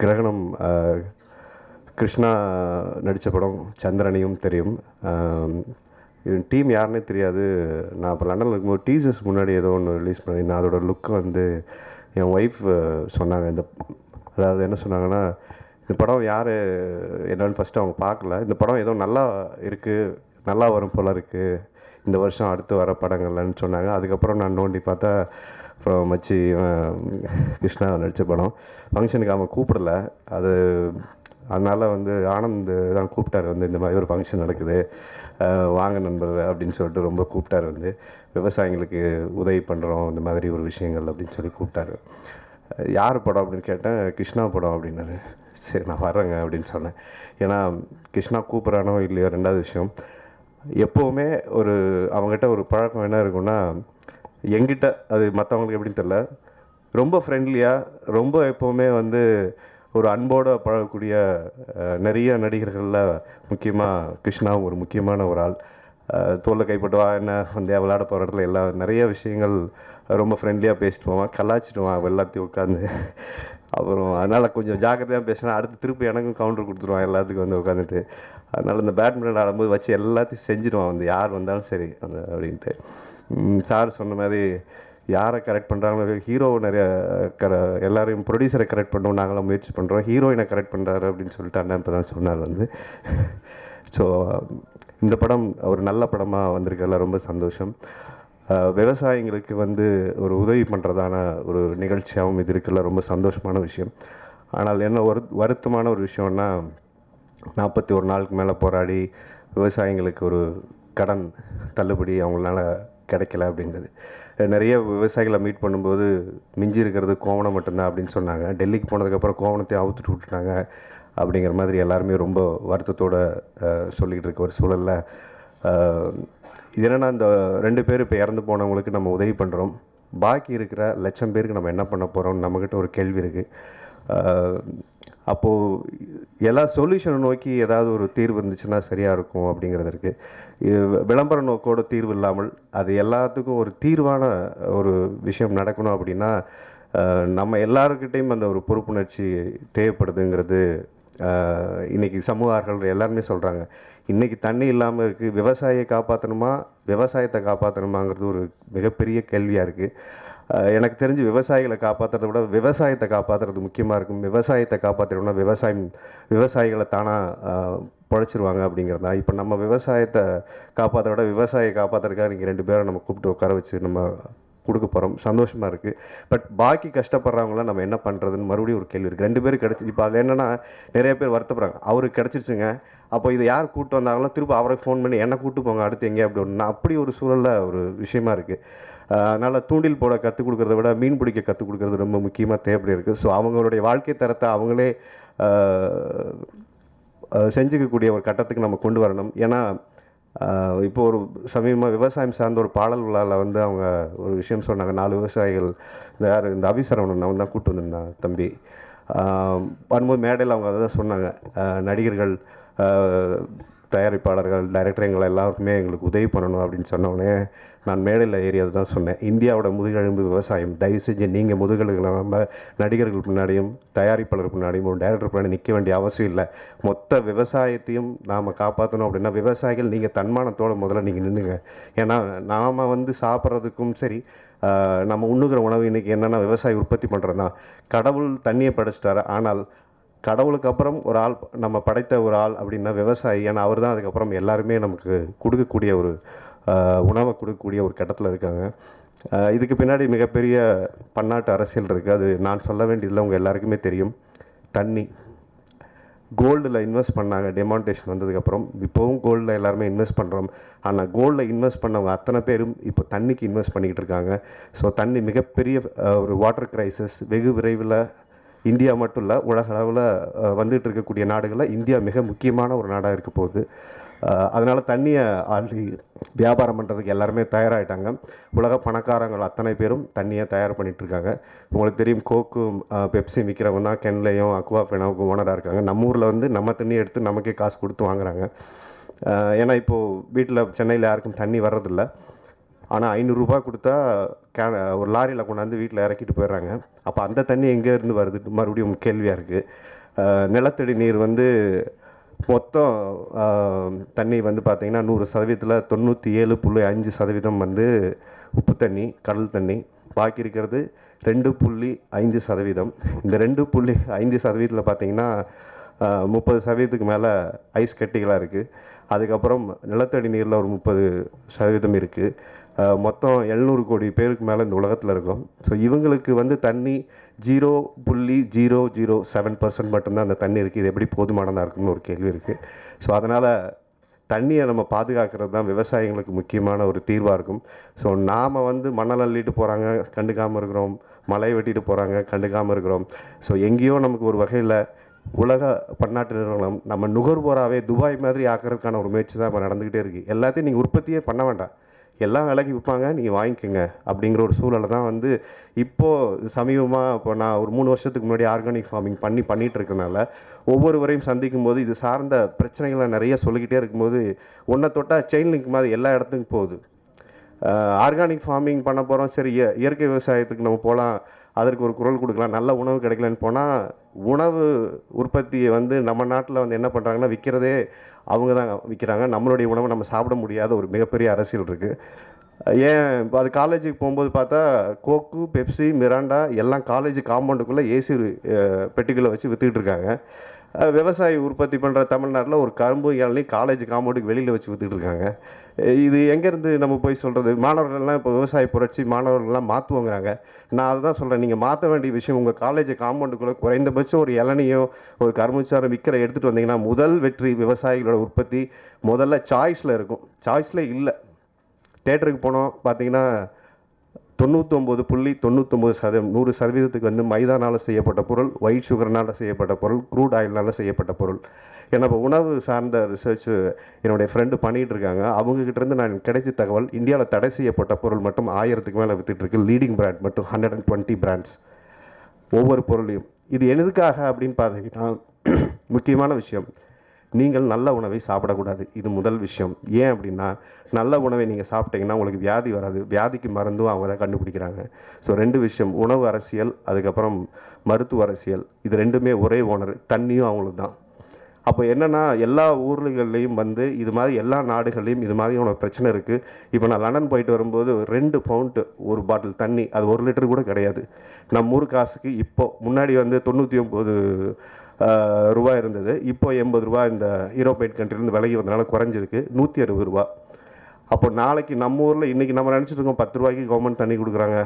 கிரகணம் கிருஷ்ணா நடித்த படம் சந்திரனையும் தெரியும். டீம் யாருன்னே தெரியாது. நான் இப்போ லண்டனில் இருக்கும்போது டீசர்ஸ் முன்னாடி ஏதோ ஒன்று ரிலீஸ் பண்ணி நான் அதோட லுக்கு வந்து என் ஒய்ஃப் சொன்னாங்க. இந்த அதாவது என்ன சொன்னாங்கன்னா இந்த படம் யார் என்னன்னு ஃபஸ்ட்டு அவங்க பார்க்கல. இந்த படம் ஏதோ நல்லா இருக்குது நல்லா வரும் போல இருக்குது இந்த வருஷம் அடுத்து வர படங்கள்லன்னு சொன்னாங்க. அதுக்கப்புறம் நான் நோண்டி பார்த்தா அப்புறம் மச்சி கிருஷ்ணா நடித்த படம். ஃபங்க்ஷனுக்கு அவன் கூப்பிடல. அது அதனால் வந்து ஆனந்த் தான் கூப்பிட்டாரு வந்து இந்த மாதிரி ஒரு ஃபங்க்ஷன் நடக்குது. வாங்க நண்பர் அப்படின்னு சொல்லிட்டு ரொம்ப கூப்பிட்டாரு வந்து. விவசாயிங்களுக்கு உதவி பண்ணுறோம் இந்த மாதிரி ஒரு விஷயங்கள் அப்படின்னு சொல்லி கூப்பிட்டாரு. யார் படம் அப்படின்னு கேட்டேன் கிருஷ்ணா படம் அப்படின்னாரு. சரி நான் வர்றேங்க அப்படின்னு சொன்னேன். ஏன்னா கிருஷ்ணா கூப்பிட்றானோ இல்லையோ ரெண்டாவது விஷயம். எப்போவுமே ஒரு அவங்ககிட்ட ஒரு பழக்கம் என்ன இருக்குன்னா எங்கிட்ட அது மற்றவங்களுக்கு எப்படின்னு தெரில ரொம்ப ஃப்ரெண்ட்லியாக ரொம்ப எப்போவுமே வந்து ஒரு அன்போடு பழகக்கூடிய நிறைய நடிகர்களில் முக்கியமாக கிருஷ்ணாவும் ஒரு முக்கியமான ஒரு ஆள். தோலை கைப்பட்டுவா என்ன வந்து விளையாட போகிற இடத்துல எல்லா நிறைய விஷயங்கள் ரொம்ப ஃப்ரெண்ட்லியாக பேசிட்டு போவான். கலாச்சிடுவான் எல்லாத்தையும் உட்காந்து அப்புறம் அதனால் கொஞ்சம் ஜாக்கிரதையாக பேசினா அடுத்து திருப்பி எனக்கும் கவுண்டர் கொடுத்துருவான் எல்லாத்துக்கும் வந்து உட்காந்துட்டு அதனால் இந்த பேட்மிண்டன் ஆடும்போது வச்சு எல்லாத்தையும் செஞ்சிடுவான். வந்து யார் வந்தாலும் சரி அந்த அப்படின்ட்டு. சார் சொன்ன மாதிரி யாரை கரெக்ட் பண்ணுறாங்களோ ஹீரோவை நிறைய கர எல்லாரையும் ப்ரொடியூசரை கரெக்ட் பண்ணோம் நாங்களாம் முயற்சி பண்ணுறோம் ஹீரோயினை கரெக்ட் பண்ணுறாரு அப்படின்னு சொல்லிட்டு அண்ணன் இப்போ தான் சொன்னார் வந்து. ஸோ இந்த படம் ஒரு நல்ல படமாக வந்திருக்கல ரொம்ப சந்தோஷம். விவசாயிங்களுக்கு வந்து ஒரு உதவி பண்ணுறதான ஒரு நிகழ்ச்சியாகவும் இது இருக்குல்ல ரொம்ப சந்தோஷமான விஷயம். ஆனால் என்ன ஒரு வருத்தமான ஒரு விஷயம்னா நாற்பத்தி ஒரு நாளுக்கு மேலே போராடி விவசாயிங்களுக்கு ஒரு கடன் தள்ளுபடி அவங்களால கிடைக்கல அப்படின்றது. நிறைய விவசாயிகளை மீட் பண்ணும்போது மிஞ்சி இருக்கிறது கோவணம் மட்டும்தான் அப்படின்னு சொன்னாங்க. டெல்லிக்கு போனதுக்கப்புறம் கோவணத்தையும் அவுத்துட்டு விட்டுட்டாங்க அப்படிங்கிற மாதிரி எல்லாருமே ரொம்ப வருத்தத்தோட சொல்லிக்கிட்டு இருக்க ஒரு சூழலில். இது என்னென்னா இந்த ரெண்டு பேர் இப்போ இறந்து போனவங்களுக்கு நம்ம உதவி பண்ணுறோம் பாக்கி இருக்கிற லட்சம் பேருக்கு நம்ம என்ன பண்ண போகிறோம் நம்மக்கிட்ட ஒரு கேள்வி இருக்குது அப்போது எல்லா சொல்யூஷனை நோக்கி ஏதாவது ஒரு தீர்வு இருந்துச்சுன்னா சரியாக இருக்கும் அப்படிங்கிறது இருக்குது விளம்பர நோக்கோட தீர்வு இல்லாமல் அது எல்லாத்துக்கும் ஒரு தீர்வான ஒரு விஷயம் நடக்கணும் அப்படின்னா நம்ம எல்லாருக்கிட்டேயும் அந்த ஒரு பொறுப்புணர்ச்சி தேவைப்படுதுங்கிறது இன்றைக்கி சமூகார்கள் எல்லாருமே சொல்கிறாங்க இன்றைக்கி தண்ணி இல்லாமல் இருக்குது விவசாயியை காப்பாற்றணுமா விவசாயத்தை காப்பாற்றணுமாங்கிறது ஒரு மிகப்பெரிய கேள்வியாக இருக்குது எனக்கு தெரிஞ்சு விவசாயிகளை காப்பாற்றுறத விட விவசாயத்தை காப்பாற்றுறது முக்கியமாக இருக்கும். விவசாயத்தை காப்பாற்றிடணும்னா விவசாயம் விவசாயிகளை தானாக பொழைச்சிருவாங்க அப்படிங்கிறது. தான் இப்போ நம்ம விவசாயத்தை காப்பாற்ற விட விவசாயியை காப்பாற்றுறதுக்காக நீங்கள் ரெண்டு பேரும் நம்ம கூப்பிட்டு உட்கார வச்சு நம்ம கொடுக்க போகிறோம் சந்தோஷமாக இருக்குது பட் பாக்கி கஷ்டப்படுறவங்களாம் நம்ம என்ன பண்ணுறதுன்னு மறுபடியும் ஒரு கேள்வி இருக்குது ரெண்டு பேரும் கிடச்சி இப்போ அதில் என்னென்னா நிறைய பேர் வருத்தப்படுறாங்க. அவருக்கு கிடச்சிருச்சுங்க. அப்போ இதை யார் கூப்பிட்டு வந்தாங்களோ திரும்ப அவரை ஃபோன் பண்ணி என்ன கூப்பிட்டு போங்க அடுத்து எங்கே அப்படி ஒன்று அப்படி ஒரு சூழலில் ஒரு விஷயமா இருக்குது அதனால் தூண்டில் போட கற்றுக் கொடுக்குறத விட மீன் பிடிக்க கற்றுக் கொடுக்கறது ரொம்ப முக்கியமாக தேவைப்படி இருக்குது ஸோ அவங்களுடைய வாழ்க்கை தரத்தை அவங்களே செஞ்சுக்கக்கூடிய ஒரு கட்டத்துக்கு நம்ம கொண்டு வரணும். ஏன்னா இப்போ ஒரு சமீபமாக விவசாயம் சார்ந்த ஒரு பாடல் விழாவில் வந்து அவங்க ஒரு விஷயம் சொன்னாங்க. நாலு விவசாயிகள் யார் இந்த அபிசரவணன் அவன் தான் கூப்பிட்டு வந்திருந்தான் தம்பி. வரும்போது மேடையில் அவங்க அதை தான் சொன்னாங்க நடிகர்கள் தயாரிப்பாளர்கள் டைரக்டர் எங்களை எல்லாருக்குமே எங்களுக்கு உதவி பண்ணணும் அப்படின்னு சொன்னோடனே நான் மேடையில் ஏறி அது தான் சொன்னேன். இந்தியாவோட முதுகெலும்பு விவசாயம் தயவு செஞ்சு நீங்கள் முதுகெலும்பு நடிகர்கள் முன்னாடியும் தயாரிப்பாளர் முன்னாடியும் ஒரு டைரக்டர் முன்னாடி நிற்க வேண்டிய அவசியம் இல்லை. மொத்த விவசாயத்தையும் நாம் காப்பாற்றணும் அப்படின்னா விவசாயிகள் நீங்கள் தன்மானத்தோடு முதல்ல நீங்கள் நின்றுங்க ஏன்னா நாம் வந்து சாப்பிட்றதுக்கும் சரி நம்ம உண்ணுகிற உணவு இன்றைக்கி என்னென்னா விவசாயி உற்பத்தி பண்ணுறதுனா கடவுள் தண்ணியை படைச்சிட்டாரு. ஆனால் கடவுளுக்கு அப்புறம் ஒரு ஆள் நம்ம படைத்த ஒரு ஆள் அப்படின்னா விவசாயி. ஏன்னா அவர் தான் அதுக்கப்புறம் எல்லாருமே நமக்கு கொடுக்கக்கூடிய ஒரு உணவை கொடுக்கக்கூடிய ஒரு கட்டத்தில் இருக்காங்க. இதுக்கு பின்னாடி மிகப்பெரிய பன்னாட்டு அரசியல் இருக்குது அது நான் சொல்ல வேண்டியதில் உங்கள் எல்லாருக்குமே தெரியும். தண்ணி. கோல்டில் இன்வெஸ்ட் பண்ணாங்க டெமான்டேஷன் வந்ததுக்கப்புறம். இப்போவும் கோல்டில் எல்லாருமே இன்வெஸ்ட் பண்ணுறோம் ஆனால் கோல்டில் இன்வெஸ்ட் பண்ணவங்க அத்தனை பேரும் இப்போ தண்ணிக்கு இன்வெஸ்ட் பண்ணிக்கிட்டு இருக்காங்க. ஸோ தண்ணி மிகப்பெரிய ஒரு வாட்டர் கிரைசிஸ் வெகு விரைவில் இந்தியா மட்டும் இல்லை உலக அளவில் வந்துட்டு இருக்கக்கூடிய நாடுகளில் இந்தியா மிக முக்கியமான ஒரு நாடாக இருக்க போகுது. அதனால் தண்ணியை ஆல்ரெடி வியாபாரம் பண்ணுறதுக்கு எல்லாருமே தயாராகிட்டாங்க உலக பணக்காரங்கள் அத்தனை பேரும் தண்ணியை தயார் பண்ணிகிட்ருக்காங்க இருக்காங்க உங்களுக்கு தெரியும் கோக்கும் பெப்சி விற்கிறவங்க தான் கென்லையும் அக்வாஃபெனாவுக்கும் ஓனராக இருக்காங்க. நம்ம ஊரில் வந்து நம்ம தண்ணி எடுத்து நமக்கே காசு கொடுத்து வாங்குறாங்க. ஏன்னா இப்போது வீட்டில் சென்னையில் யாருக்கும் தண்ணி வர்றதில்ல. ஆனால் ஐநூறுரூபா கொடுத்தா கே ஒரு லாரியில் கொண்டாந்து வீட்டில் இறக்கிட்டு போயிடுறாங்க. அப்போ அந்த தண்ணி எங்கேருந்து வருது? மறுபடியும் கேள்வியாக இருக்குது நிலத்தடி நீர் வந்து மொத்தம் தண்ணி வந்து பார்த்தீங்கன்னா நூறு சதவீதத்தில் தொண்ணூற்றி ஏழு புள்ளி அஞ்சு சதவீதம் வந்து உப்பு தண்ணி கடல் தண்ணி. பாக்கி இருக்கிறது ரெண்டு புள்ளி ஐந்து சதவீதம். இந்த ரெண்டு புள்ளி ஐந்து சதவீதத்தில் பார்த்தீங்கன்னா முப்பது சதவீதத்துக்கு மேலே ஐஸ் கட்டிகளாக இருக்குது அதுக்கப்புறம் நிலத்தடி நீரில் ஒரு முப்பது சதவீதம் இருக்குது மொத்தம் எழுநூறு கோடி பேருக்கு மேலே இந்த உலகத்தில் இருக்கும். ஸோ இவங்களுக்கு வந்து தண்ணி ஜீரோ புள்ளி ஜீரோ ஜீரோ செவன் பர்சன்ட் மட்டும்தான் அந்த தண்ணி இருக்குது இது எப்படி போதுமானதாக இருக்குன்னு ஒரு கேள்வி இருக்குது ஸோ அதனால் தண்ணியை நம்ம பாதுகாக்கிறது தான் விவசாயிங்களுக்கு முக்கியமான ஒரு தீர்வாக இருக்கும். ஸோ நாம் வந்து மணல் அள்ளிட்டு போகிறாங்க கண்டுக்காமல் இருக்கிறோம். மலை வெட்டிட்டு போகிறாங்க கண்டுக்காமல் இருக்கிறோம். ஸோ எங்கேயோ நமக்கு ஒரு வகையில் உலக பன்னாட்டு நிறுவனம் நம்ம நுகர்வோராகவே துபாய் மாதிரி ஆக்கிறதுக்கான ஒரு முயற்சி தான் இப்போ நடந்துக்கிட்டே இருக்குது எல்லாத்தையும் நீங்கள் உற்பத்தியே பண்ண வேண்டாம். எல்லாம் விலைக்கு விற்பாங்க நீங்கள் வாங்கிக்கோங்க அப்படிங்கிற ஒரு சூழலை தான் வந்து இப்போது சமீபமாக இப்போ நான் ஒரு மூணு வருஷத்துக்கு முன்னாடி ஆர்கானிக் ஃபார்மிங் பண்ணி பண்ணிகிட்டு இருக்கனால ஒவ்வொருவரையும் சந்திக்கும் போது இது சார்ந்த பிரச்சனைகளை நிறைய சொல்லிக்கிட்டே இருக்கும்போது ஒன்றை தொட்டால் செயின் லிங்க் மாதிரி எல்லா இடத்துக்கும் போகுது. ஆர்கானிக் ஃபார்மிங் பண்ண போகிறோம் சரி இயற்கை விவசாயத்துக்கு நம்ம போகலாம் அதற்கு ஒரு குரல் கொடுக்கலாம் நல்ல உணவு கிடைக்கலன்னு போனால் உணவு உற்பத்தியை வந்து நம்ம நாட்டில் வந்து என்ன பண்ணுறாங்கன்னா விற்கிறதே அவங்க தான் விற்கிறாங்க நம்மளுடைய உணவை நம்ம சாப்பிட முடியாத ஒரு மிகப்பெரிய அரசியல் இருக்குது ஏன் இப்போ அது காலேஜுக்கு போகும்போது பார்த்தா கோக்கு பெப்சி மிராண்டா எல்லாம் காலேஜ் காம்பவுண்டுக்குள்ளே ஏசி பெட்டிக்குள்ளே வச்சு விற்றுக்கிட்டு இருக்காங்க. விவசாயி உற்பத்தி பண்ணுற தமிழ்நாட்டில் ஒரு கரும்பு இளநீ காலேஜ் காம்பவுண்டுக்கு வெளியில் வச்சு விற்றுட்டு இருக்காங்க. இது எங்கேருந்து நம்ம போய் சொல்கிறது மாணவர்கள்லாம் இப்போ விவசாய புரட்சி மாணவர்கள்லாம் மாற்றுவோங்கிறாங்க நான் அதை தான் சொல்கிறேன் நீங்கள் மாற்ற வேண்டிய விஷயம் உங்கள் காலேஜ் காம்பவுண்டுக்குள்ளே குறைந்தபட்சம் ஒரு இளநியோ ஒரு கரும்புச்சாரம் விற்கிற எடுத்துகிட்டு வந்தீங்கன்னா முதல் வெற்றி விவசாயிகளோட உற்பத்தி முதல்ல சாய்ஸில் இருக்கும். சாய்ஸில் இல்லை. தேட்டருக்கு போனோம் பார்த்தீங்கன்னா தொண்ணூத்தொம்பது புள்ளி தொண்ணூத்தொம்பது சதவீதம் நூறு சதவீதத்துக்கு வந்து மைதானால் செய்யப்பட்ட பொருள் ஒயிட் சுகர்னால் செய்யப்பட்ட பொருள் க்ரூட் ஆயில்னால் செய்யப்பட்ட பொருள். ஏன்னா இப்போ உணவு சார்ந்த ரிசர்ச் என்னுடைய ஃப்ரெண்டு பண்ணிகிட்டு இருக்காங்க. அவங்கக்கிட்டேருந்து நான் கிடைச்ச தகவல் இந்தியாவில் தடை செய்யப்பட்ட பொருள் மட்டும் ஆயிரத்துக்கு மேலே வித்துட்டு இருக்கு. லீடிங் பிராண்ட் மட்டும் ஹண்ட்ரட் அண்ட் டுவெண்ட்டி பிராண்ட்ஸ் ஒவ்வொரு பொருளையும். இது எதுக்காக அப்படின்னு பார்த்தீங்கன்னா முக்கியமான விஷயம். நீங்கள் நல்ல உணவை சாப்பிடக்கூடாது. இது முதல் விஷயம். ஏன் அப்படின்னா நல்ல உணவை நீங்கள் சாப்பிட்டீங்கன்னா உங்களுக்கு வியாதி வராது. வியாதிக்கு மருந்தும் அவங்க தான் கண்டுபிடிக்கிறாங்க. ஸோ ரெண்டு விஷயம். உணவு அரசியல் அதுக்கப்புறம் மருத்துவ அரசியல். இது ரெண்டுமே ஒரே ஓனர். தண்ணியும் அவங்களுக்கு தான் அப்போ என்னென்னா எல்லா ஊர்கள்லையும் வந்து இது மாதிரி எல்லா நாடுகள்லையும் இது மாதிரியான பிரச்சனை இருக்குது இப்போ நான் லண்டன் போயிட்டு வரும்போது ரெண்டு பவுண்டு ஒரு பாட்டில் தண்ணி அது ஒரு லிட்டர் கூட கிடையாது. நம்ம ஊர் காசுக்கு இப்போது முன்னாடி வந்து தொண்ணூற்றி ஒம்பது ரூபாய் இருந்தது. இப்போ எண்பது ரூபா இந்த யூரோப்பியன் கண்ட்ரிலேருந்து விலகி வந்தனால குறைஞ்சிருக்கு. நூற்றி அறுபது ரூபா அப்போ நாளைக்கு நம்ம ஊரில் இன்றைக்கி நம்ம நினச்சிட்டு இருக்கோம் பத்து ரூபாய்க்கு கவர்மெண்ட் தண்ணி கொடுக்குறாங்க.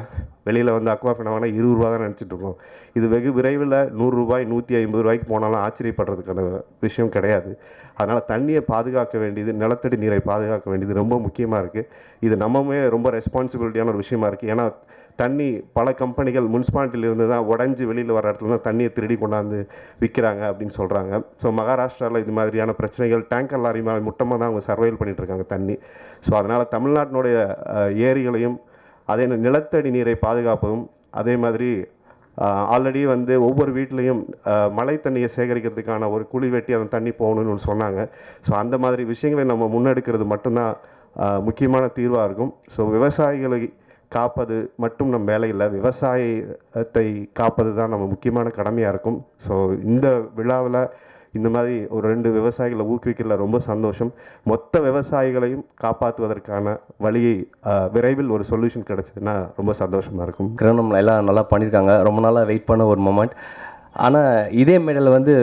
வெளியில் வந்து அக்வா வாங்கினா இருபது ரூபா தான் நினச்சிட்டு இருக்கோம். இது வெகு விரைவில் நூறுரூபாய் நூற்றி ஐம்பது ரூபாய்க்கு போனாலும் ஆச்சரியப்படுறதுக்கான விஷயம் கிடையாது. அதனால் தண்ணியை பாதுகாக்க வேண்டியது நிலத்தடி நீரை பாதுகாக்க வேண்டியது ரொம்ப முக்கியமாக இருக்குது இது நம்மமே ரொம்ப ரெஸ்பான்சிபிலிட்டியான ஒரு விஷயமா இருக்குது ஏன்னா தண்ணி பல கம்பெனிகள் முனிசிபாலிட்டியிலிருந்து தான் உடஞ்சி வெளியில் வர இடத்துல தான் தண்ணியை திருடி கொண்டாந்து விற்கிறாங்க அப்படின்னு சொல்கிறாங்க ஸோ மகாராஷ்டிராவில் இது மாதிரியான பிரச்சனைகள் டேங்கர் லாரி மேலே முட்டமாக தான் அவங்க சர்வைல் பண்ணிகிட்ருக்காங்க தண்ணி. ஸோ அதனால் தமிழ்நாட்டினுடைய ஏரிகளையும் அதே நிலத்தடி நீரை பாதுகாப்பதும் அதே மாதிரி ஆல்ரெடி வந்து ஒவ்வொரு வீட்லேயும் மழை தண்ணியை சேகரிக்கிறதுக்கான ஒரு குழி வெட்டி அந்த தண்ணி போகணும்னு ஒன்று சொன்னாங்க. ஸோ அந்த மாதிரி விஷயங்களை நம்ம முன்னெடுக்கிறது மட்டும்தான் முக்கியமான தீர்வாக இருக்கும். ஸோ விவசாயிகளை காப்பது மட்டும் நம்ம வேலை இல்லை. விவசாயத்தை காப்பது தான் நம்ம முக்கியமான கடமையாக இருக்கும். ஸோ இந்த விழாவில் இந்த மாதிரி ஒரு ரெண்டு விவசாயிகளை ஊக்குவிக்கிறதுல ரொம்ப சந்தோஷம். மொத்த விவசாயிகளையும் காப்பாற்றுவதற்கான வழியை விரைவில் ஒரு சொல்யூஷன் கிடச்சதுன்னா ரொம்ப சந்தோஷமாக இருக்கும். கிரகணம் எல்லாம் நல்லா பண்ணியிருக்காங்க ரொம்ப நாளாக வெயிட் பண்ண ஒரு மொமெண்ட் ஆனால் இதே மேடையில் வந்து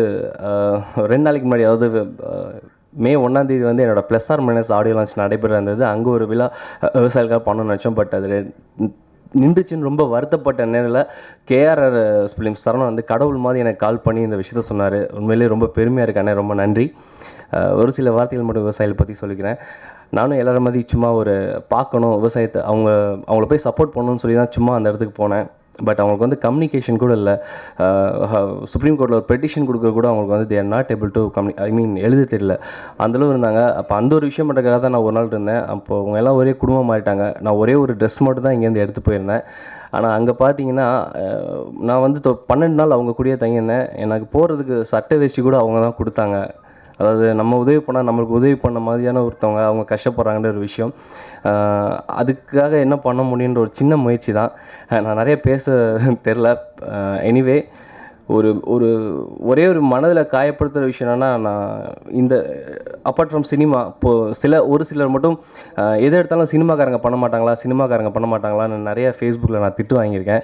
ரெண்டு நாளைக்கு முன்னாடி அதாவது மே ஒன்றாந்தேதி வந்து என்னோட plus or minus audio launch நடைபெற இருந்தது. அங்கே ஒரு விழா விவசாயிகளுக்காக பண்ணணும்னு நினச்சோம். பட் அது நின்றுச்சுன்னு ரொம்ப வருத்தப்பட்ட நேரில் கேஆர்ஆர் ஃபிலிம் சரணம் வந்து கடவுள் மாதிரி எனக்கு கால் பண்ணி இந்த விஷயத்த சொன்னார். உண்மையிலேயே ரொம்ப பெருமையாக இருக்கானே ரொம்ப நன்றி. ஒரு சில வார்த்தைகள் மட்டும் விவசாயிகளை பற்றி சொல்லிக்கிறேன். நானும் எல்லாரும் மாதிரி சும்மா ஒரு பார்க்கணும் விவசாயத்தை அவங்க அவங்கள போய் சப்போர்ட் பண்ணணும்னு சொல்லி தான் சும்மா அந்த இடத்துக்கு போனேன். பட் அவங்களுக்கு வந்து கம்யூனிகேஷன் கூட இல்லை. சுப்ரீம் கோர்ட்டில் ஒரு பெட்டிஷன் கொடுக்குற கூட அவங்களுக்கு வந்து they're not able to communicate I mean எழுத தெரியல. அந்தளவு இருந்தாங்க. அப்போ அந்த ஒரு விஷயம் பண்ணுறதுக்காக தான் நான் ஒரு நாள் இருந்தேன். அப்போ அவங்க எல்லாம் ஒரே குடும்பம் மாறிட்டாங்க நான் ஒரே ஒரு ட்ரெஸ் மட்டும் தான் இங்கேருந்து எடுத்து போயிருந்தேன். ஆனால் அங்கே பார்த்தீங்கன்னா நான் வந்து பன்னெண்டு நாள் அவங்க கூடயே தங்கியிருந்தேன். எனக்கு போகிறதுக்கு சட்டை வேஷ்டி கூட அவங்க தான் கொடுத்தாங்க. அதாவது நம்ம உதவி பண்ணால் நம்மளுக்கு உதவி பண்ண மாதிரியான ஒருத்தவங்க அவங்க கஷ்டப்படுறாங்கன்ற ஒரு விஷயம். அதுக்காக என்ன பண்ண முடியுன்ற ஒரு சின்ன முயற்சி தான். நான் நிறைய பேச தெரில எனிவே ஒரு ஒரு ஒரே ஒரு மனதில் காயப்படுத்துகிற விஷயம் என்னென்னா நான் இந்த அப்பார்ட் ஃப்ரம் சினிமா இப்போது சில ஒரு சிலர் மட்டும் எதை எடுத்தாலும் சினிமாக்காரங்க பண்ண மாட்டாங்களா சினிமாக்காரங்க பண்ண மாட்டாங்களான்னு நிறைய ஃபேஸ்புக்கில் நான் திட்டு வாங்கியிருக்கேன்.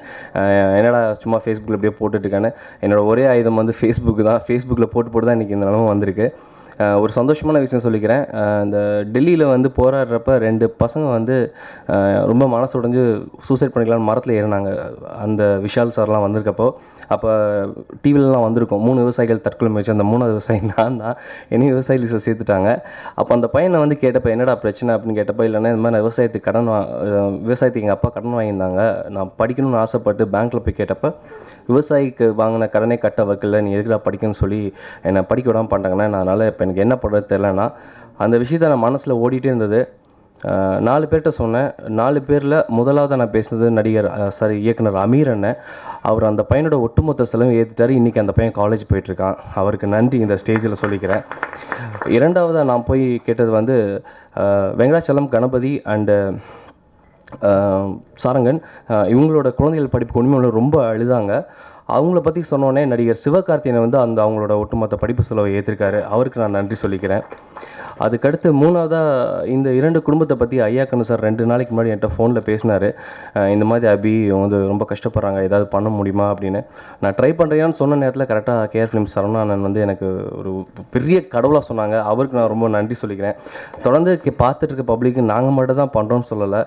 என்னடா சும்மா ஃபேஸ்புக்கில் இப்படியே போட்டுட்ருக்கேன்னு என்னோட ஒரே ஆயுதம் வந்து ஃபேஸ்புக்கு தான் ஃபேஸ்புக்கில் போட்டு போட்டு தான் இன்றைக்கி இந்த நிலமும் வந்திருக்கு. ஒரு சந்தோஷமான விஷயம் சொல்லிக்கிறேன். இந்த டெல்லியில் வந்து போராடுறப்ப ரெண்டு பசங்க வந்து ரொம்ப மனசு உடைஞ்சு சூசைட் பண்ணிக்கலாம்னு மரத்தில் ஏறினாங்க. அந்த விஷால் சார்லாம் வந்திருக்கப்போ அப்போ டிவிலலாம் வந்திருக்கும். மூணு விவசாயிகள் தற்கொலை முயற்சி. அந்த மூணாவது விவசாயி நான் தான். என்னையும் விவசாய லிஸ்ட்டில் சேர்த்துட்டாங்க. அப்போ அந்த பையனை வந்து கேட்டப்போ என்னடா பிரச்சனை? அப்படின்னு கேட்டப்போ இல்லைன்னா இந்த மாதிரி நான் விவசாயத்துக்கு கடன் வா விவசாயத்துக்கு எங்கள் அப்பா கடன் வாங்கியிருந்தாங்க. நான் படிக்கணும்னு ஆசைப்பட்டு பேங்க்கில் போய் கேட்டப்போ விவசாயிக்கு வாங்கின கடனே கட்ட வைக்கல நீ எதுக்குடா படிக்கணும்னு சொல்லி என்னை படிக்க விடாமல் பண்ணிட்டாங்கண்ணே நான் அதனால் இப்போ எனக்கு என்ன பண்ணுறது தெரிலனா அந்த விஷயத்த நான் மனசில் ஓடிட்டே இருந்தது. நாலு பேர்கிட்ட சொன்னேன். நாலு பேரில் முதலாவது நான் பேசுனது நடிகர் சாரி இயக்குனர் அமீர் அண்ணன். அவர் அந்த பையனோட ஒட்டுமொத்த செலவு ஏற்றிட்டார் இன்றைக்கி அந்த பையன் காலேஜ் போயிட்டுருக்கான். அவருக்கு நன்றி இந்த ஸ்டேஜில் சொல்லிக்கிறேன். இரண்டாவதாக நான் போய் கேட்டது வந்து வெங்கடாச்சலம் கணபதி அண்டு சாரங்கன் இவங்களோட குழந்தைகள் படிப்பு உண்மையில ரொம்ப அழுதாங்க. அவங்கள பற்றி சொன்னோன்னே நடிகர் சிவகார்த்தியனை வந்து அந்த அவங்களோட ஒட்டுமொத்த படிப்பு செலவை ஏற்றிருக்காரு அவருக்கு நான் நன்றி சொல்லிக்கிறேன். அதுக்கடுத்து மூணாவதாக இந்த இரண்டு குடும்பத்தை பற்றி ஐயாக்கண்ணு சார் ரெண்டு நாளைக்கு முன்னாடி என்கிட்ட ஃபோனில் பேசினார். இந்த மாதிரி அபி வந்து ரொம்ப கஷ்டப்படுறாங்க. ஏதாவது பண்ண முடியுமா அப்படின்னு. நான் ட்ரை பண்ணுறியான்னு சொன்ன நேரத்தில் கரெக்டாக கேஆர் ஃபிலிம் சரவணானன் வந்து எனக்கு ஒரு பெரிய கடவுளாக சொன்னாங்க. அவருக்கு நான் ரொம்ப நன்றி சொல்லிக்கிறேன். தொடர்ந்து பார்த்துட்டு இருக்க பப்ளிக்கு நாங்கள் மட்டும் தான் பண்ணுறோன்னு சொல்லலை.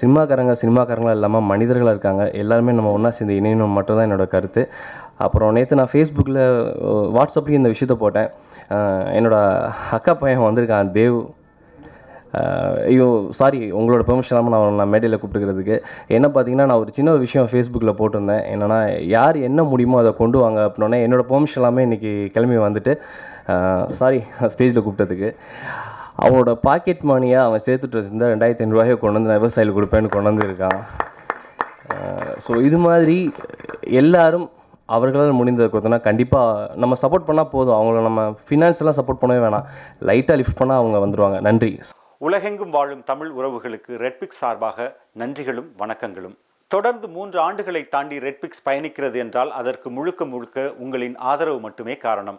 சினிமாக்காரங்க சினிமாக்காரங்களாக இல்லாமல் மனிதர்களாக இருக்காங்க. எல்லாருமே நம்ம ஒன்றா சேர்ந்து இணையணும் மட்டும்தான் என்னோடய என்னோட கருத்து. அப்புறம் நேற்று நான் ஃபேஸ்புக்கில் வாட்ஸ்அப்லேயும் இந்த விஷயத்த போட்டேன். என்னோடய அக்கா பையன் வந்திருக்கான் தேவ். ஐயோ சாரி உங்களோட பெர்மிஷன் இல்லாமல் நான் நான் மேடையில் கூப்பிட்டுக்கிறதுக்கு. என்ன பார்த்தீங்கன்னா நான் ஒரு சின்ன ஒரு விஷயம் ஃபேஸ்புக்கில் போட்டிருந்தேன். என்னென்னா யார் என்ன முடியுமோ அதை கொண்டு வாங்க அப்படின்னோடனே என்னோட பெர்மிஷன் எல்லாமே இன்றைக்கி கிளம்பி வந்துட்டு சாரி ஸ்டேஜில் கூப்பிட்டதுக்கு. அவனோட பாக்கெட் மணியாக அவன் சேர்த்துட்டு வச்சுருந்தா ரெண்டாயிரத்தி ஐநூறுரூவாயை கொண்டு வந்து நான் விவசாயிகளுக்கு கொடுப்பேன்னு கொண்டு வந்திருக்கான். ஸோ இது மாதிரி எல்லாரும் அவர்களால் முடிந்ததை கொடுத்தோன்னா கண்டிப்பாக நம்ம சப்போர்ட் பண்ணால் போதும். அவங்கள நம்ம ஃபினான்ஸ்லாம் சப்போர்ட் பண்ணவே வேணாம். லைட்டாக லிஃப்ட் பண்ணால் அவங்க வந்துடுவாங்க நன்றி. உலகெங்கும் வாழும் தமிழ் உறவுகளுக்கு ரெட்பிக்ஸ் சார்பாக நன்றிகளும் வணக்கங்களும். தொடர்ந்து மூன்று ஆண்டுகளை தாண்டி ரெட்பிக்ஸ் பயணிக்கிறது என்றால் அதற்கு முழுக்க முழுக்க உங்களின் ஆதரவு மட்டுமே காரணம்.